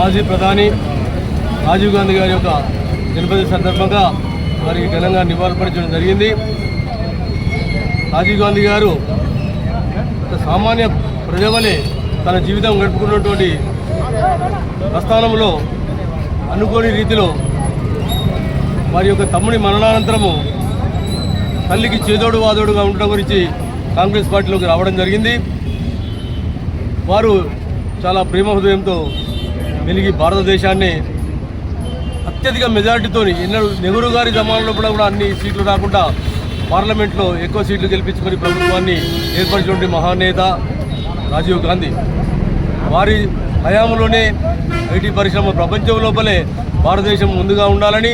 మాజీ ప్రధాని రాజీవ్ గాంధీ గారి యొక్క జన్మదిన సందర్భంగా వారికి ఘనంగా నివాళులర్పించడం జరిగింది. రాజీవ్ గాంధీ గారు సామాన్య ప్రజవలే తన జీవితం గడుపుకున్నటువంటి ప్రస్థానంలో అనుకోని రీతిలో వారి యొక్క తమ్ముని మరణానంతరము తల్లికి చేదోడు వాదోడుగా ఉండడం గురించి కాంగ్రెస్ పార్టీలోకి రావడం జరిగింది. వారు చాలా ప్రేమ హృదయంతో వెలిగి భారతదేశాన్ని అత్యధిక మెజారిటీతో ఎన్నడూ నెహ్రూ గారి జమానంలో కూడా కూడా అన్ని సీట్లు రాకుండా పార్లమెంట్లో ఎక్కువ సీట్లు గెలిపించుకొని ప్రభుత్వాన్ని ఏర్పరిచినటువంటి మహానేత రాజీవ్ గాంధీ. వారి హయాంలోనే ఐటీ పరిశ్రమ ప్రపంచం లోపలే భారతదేశం ముందుగా ఉండాలని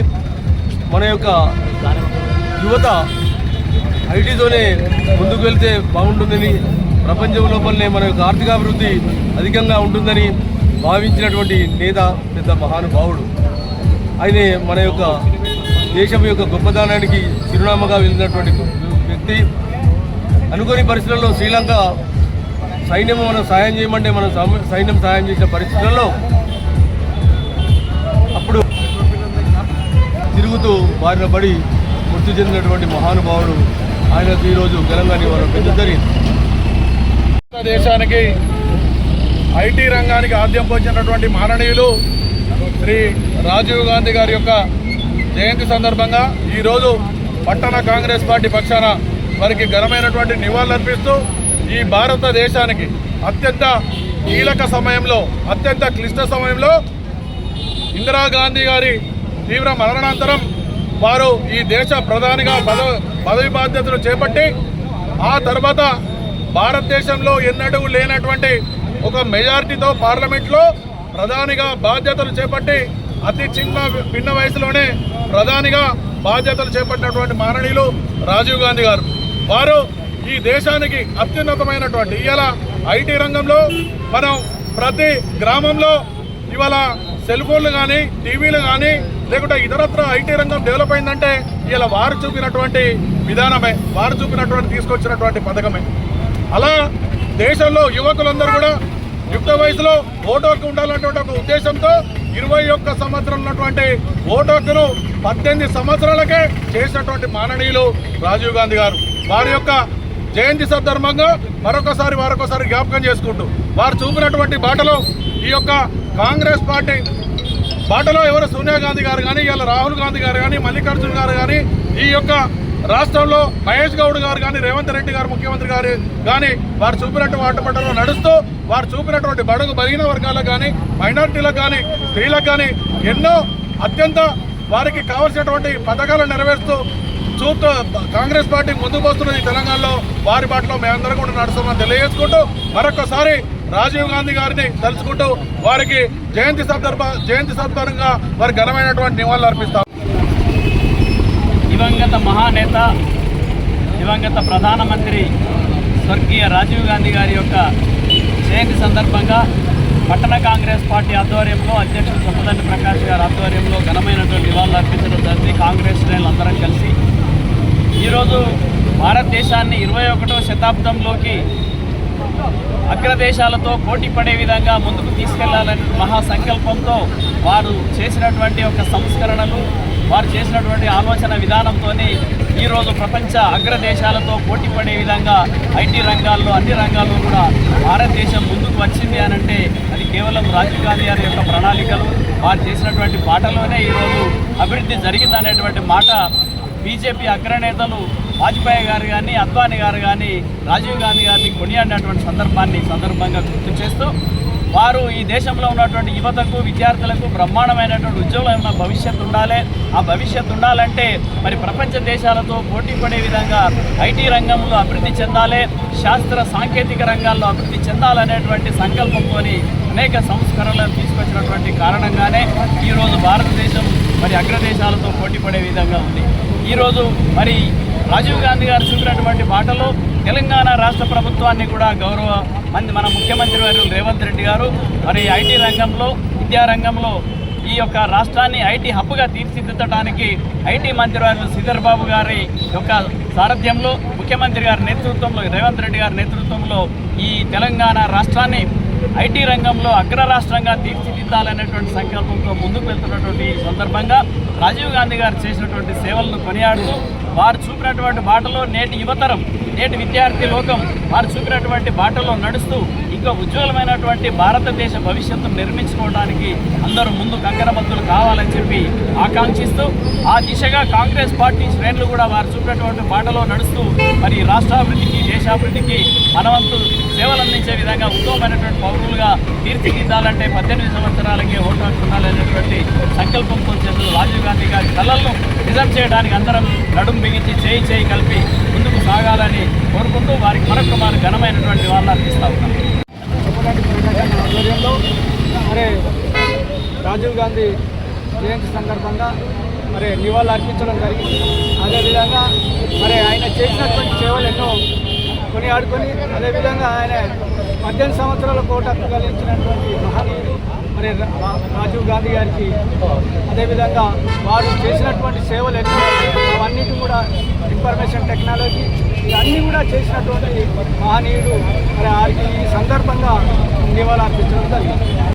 మన యొక్క యువత ఐటీతోనే ముందుకు వెళ్తే బాగుంటుందని ప్రపంచం లోపలనే మన యొక్క ఆర్థికాభివృద్ధి అధికంగా ఉంటుందని భావించినటువంటి నేత పెద్ద మహానుభావుడు. ఆయనే మన యొక్క దేశం యొక్క గొప్పదనానికి చిరునామాగా వెళ్ళినటువంటి వ్యక్తి. అనుకోని పరిస్థితుల్లో శ్రీలంక సైన్యం మనం సాయం చేయమంటే మనం సైన్యం సాయం చేసిన పరిస్థితుల్లో అప్పుడు తిరుగుతూ బారిన పడి మృతి చెందినటువంటి మహానుభావుడు. ఆయనకు ఈరోజు తెలంగాణ వారు పెద్ద జరిగింది. దేశానికి ఐటీ రంగానికి ఆద్యం పోచినటువంటి మాననీయులు శ్రీ రాజీవ్ గాంధీ గారి యొక్క జయంతి సందర్భంగా ఈరోజు పట్టణ కాంగ్రెస్ పార్టీ పక్షాన వారికి ఘనమైనటువంటి నివాళులర్పిస్తూ ఈ భారతదేశానికి అత్యంత కీలక సమయంలో అత్యంత క్లిష్ట సమయంలో ఇందిరాగాంధీ గారి తీవ్ర మరణానంతరం వారు ఈ దేశ ప్రధానిగా పదవి పదవి బాధ్యతలు చేపట్టి ఆ తర్వాత భారతదేశంలో ఎన్నడూ లేనటువంటి ఒక మెజారిటీతో పార్లమెంట్లో ప్రధానిగా బాధ్యతలు చేపట్టి అతి చిన్న పిన్న వయసులోనే ప్రధానిగా బాధ్యతలు చేపట్టినటువంటి మాననీయులు రాజీవ్ గాంధీ గారు. వారు ఈ దేశానికి అత్యున్నతమైనటువంటి ఇవాళ ఐటీ రంగంలో మనం ప్రతి గ్రామంలో ఇవాళ సెల్ ఫోన్లు కానీ టీవీలు కానీ లేకుంటే ఇతరత్ర ఐటీ రంగం డెవలప్ అయిందంటే ఇలా వారు చూపినటువంటి విధానమే వారు చూపినటువంటి తీసుకొచ్చినటువంటి పథకమే. అలా దేశంలో యువకులందరూ కూడా యుక్త వయసులో ఓటు హక్కు ఉండాలన్నటువంటి ఒక ఉద్దేశంతో ఇరవై ఒక్క సంవత్సరం ఉన్నటువంటి ఓటు హక్కును పద్దెనిమిది సంవత్సరాలకే చేసినటువంటి మాననీయులు రాజీవ్ గాంధీ గారు. వారి యొక్క జయంతి సందర్భంగా మరొకసారి మరొకసారి జ్ఞాపకం చేసుకుంటూ వారు చూపినటువంటి బాటలో ఈ యొక్క కాంగ్రెస్ పార్టీ బాటలో ఎవరు సోనియా గాంధీ గారు కానీ ఇవాళ రాహుల్ గాంధీ గారు కానీ మల్లికార్జున్ గారు కానీ ఈ యొక్క రాష్ట్రంలో మహేష్ గౌడ్ గారు కానీ రేవంత్ రెడ్డి గారు ముఖ్యమంత్రి గారు కానీ వారు చూపినట్టు వాటి నడుస్తూ వారు చూపినటువంటి బడుగు బలిగిన వర్గాలకు కానీ మైనార్టీలకు కానీ స్త్రీలకు కానీ ఎన్నో అత్యంత వారికి కావలసినటువంటి పథకాలు నెరవేరుస్తూ చూస్తూ కాంగ్రెస్ పార్టీ ముందుకు వస్తున్నది తెలంగాణలో. వారి బాటలో మేమందరం కూడా నడుస్తామని తెలియజేసుకుంటూ మరొకసారి రాజీవ్ గాంధీ గారిని తలుచుకుంటూ వారికి జయంతి సందర్భ జయంతి సందర్భంగా వారి ఘనమైనటువంటి నివాళులు అర్పిస్తాం. దివంగత మహానేత దివంగత ప్రధానమంత్రి స్వర్గీయ రాజీవ్ గాంధీ గారి యొక్క జయంతి సందర్భంగా పట్టణ కాంగ్రెస్ పార్టీ ఆధ్వర్యంలో అధ్యక్షుడు సొప్పదండి ప్రకాష్ గారి ఆధ్వర్యంలో ఘనమైనటువంటి నివాళులు అర్పించడం జరిగింది. కాంగ్రెస్ శ్రేణులు అందరం కలిసి. ఈరోజు భారతదేశాన్ని ఇరవై ఒకటో శతాబ్దంలోకి అగ్రదేశాలతో పోటీ పడే విధంగా ముందుకు తీసుకెళ్ళాలనే మహా సంకల్పంతో వారు చేసినటువంటి ఒక సంస్కరణలు వారు చేసినటువంటి ఆలోచన విధానంతోనే ఈరోజు ప్రపంచ అగ్రదేశాలతో పోటీ పడే విధంగా ఐటీ రంగాల్లో అన్ని రంగాల్లో కూడా భారతదేశం ముందుకు వచ్చింది అని అంటే అది కేవలం రాజీవ్ గాంధీ గారి యొక్క ప్రణాళికలు. వారు చేసినటువంటి పాటలోనే ఈరోజు అభివృద్ధి జరిగిందనేటువంటి మాట బీజేపీ అగ్రనేతలు వాజ్పేయి గారు కానీ అద్వానీ గారు కానీ రాజీవ్ గాంధీ గారిని కొనియాడినటువంటి సందర్భాన్ని సందర్భంగా గుర్తు చేస్తూ వారు ఈ దేశంలో ఉన్నటువంటి యువతకు విద్యార్థులకు బ్రహ్మాండమైనటువంటి ఉజ్వలమైన భవిష్యత్తు ఉండాలి. ఆ భవిష్యత్తు ఉండాలంటే మరి ప్రపంచ దేశాలతో పోటీ పడే విధంగా ఐటీ రంగంలో అభివృద్ధి చెందాలి. శాస్త్ర సాంకేతిక రంగాల్లో అభివృద్ధి చెందాలనేటువంటి సంకల్పంతో అనేక సంస్కరణలు తీసుకొచ్చినటువంటి కారణంగానే ఈరోజు భారతదేశం మరి అగ్రదేశాలతో పోటీ పడే విధంగా ఉంది. ఈరోజు మరి రాజీవ్ గాంధీ గారు చూపినటువంటి బాటలో తెలంగాణ రాష్ట్ర ప్రభుత్వాన్ని కూడా గౌరవ మంది మన ముఖ్యమంత్రి వారు రేవంత్ రెడ్డి గారు మరి ఐటీ రంగంలో విద్యా రంగంలో ఈ యొక్క రాష్ట్రాన్ని ఐటీ హబ్గా తీర్చిదిద్దడానికి ఐటీ మంత్రివారు శ్రీధర్ బాబు గారి యొక్క సారథ్యంలో ముఖ్యమంత్రి గారి నేతృత్వంలో రేవంత్ రెడ్డి గారి నేతృత్వంలో ఈ తెలంగాణ రాష్ట్రాన్ని ఐటీ రంగంలో అగ్ర రాష్ట్రంగా తీర్చిదిద్దాలనేటువంటి సంకల్పంతో ముందుకు వెళ్తున్నటువంటి ఈ సందర్భంగా రాజీవ్ గాంధీ గారు చేసినటువంటి సేవలను కొనియాడుతూ వారు చూపినటువంటి బాటలో నేటి యువతరం నేటి విద్యార్థి లోకం వారు చూపినటువంటి బాటలో నడుస్తూ ఇంకా ఉజ్వలమైనటువంటి భారతదేశ భవిష్యత్తును నిర్మించుకోవడానికి అందరూ ముందు కంకరబద్దులు కావాలని చెప్పి ఆకాంక్షిస్తూ ఆ దిశగా కాంగ్రెస్ పార్టీ శ్రేణులు కూడా వారు చూపినటువంటి బాటలో నడుస్తూ మరి రాష్ట్రాభివృద్ధికి దేశాభివృద్ధికి మనవంతు సేవలు అందించే విధంగా ఉత్తమమైనటువంటి పౌరులుగా తీర్చిదిద్దాలంటే పద్దెనిమిది సంవత్సరాలకే ఓటు హక్కు ఉండాలనేటువంటి సంకల్పంతో చేసిన రాజీవ్ గాంధీ గారి కళలను నిజం చేయడానికి అందరం నడుం బిగించి చేయి చేయి కలిపి ముందుకు సాగాలని కోరుకుంటూ వారికి మరొక వారు ఘనమైనటువంటి వాళ్ళని ఇస్తా ఉన్నాం. మరి రాజీవ్ గాంధీ జయంతి సందర్భంగా మరి నివాళులు అర్పించడం జరిగింది. అదేవిధంగా మరి ఆయన చేసినటువంటి సేవలు ఎన్నో కొనియాడుకొని అదేవిధంగా ఆయన పద్దెనిమిది సంవత్సరాల కోట కలిగించినటువంటి మహనీయుడు మరి రాజీవ్ గాంధీ గారికి అదేవిధంగా వారు చేసినటువంటి సేవలు ఎన్నో అవన్నిటి కూడా ఇన్ఫర్మేషన్ టెక్నాలజీ ఇవన్నీ కూడా చేసినటువంటి మహనీయుడు మరి వారికి ఈ సందర్భంగా నివాళులు అర్పించడం జరిగింది.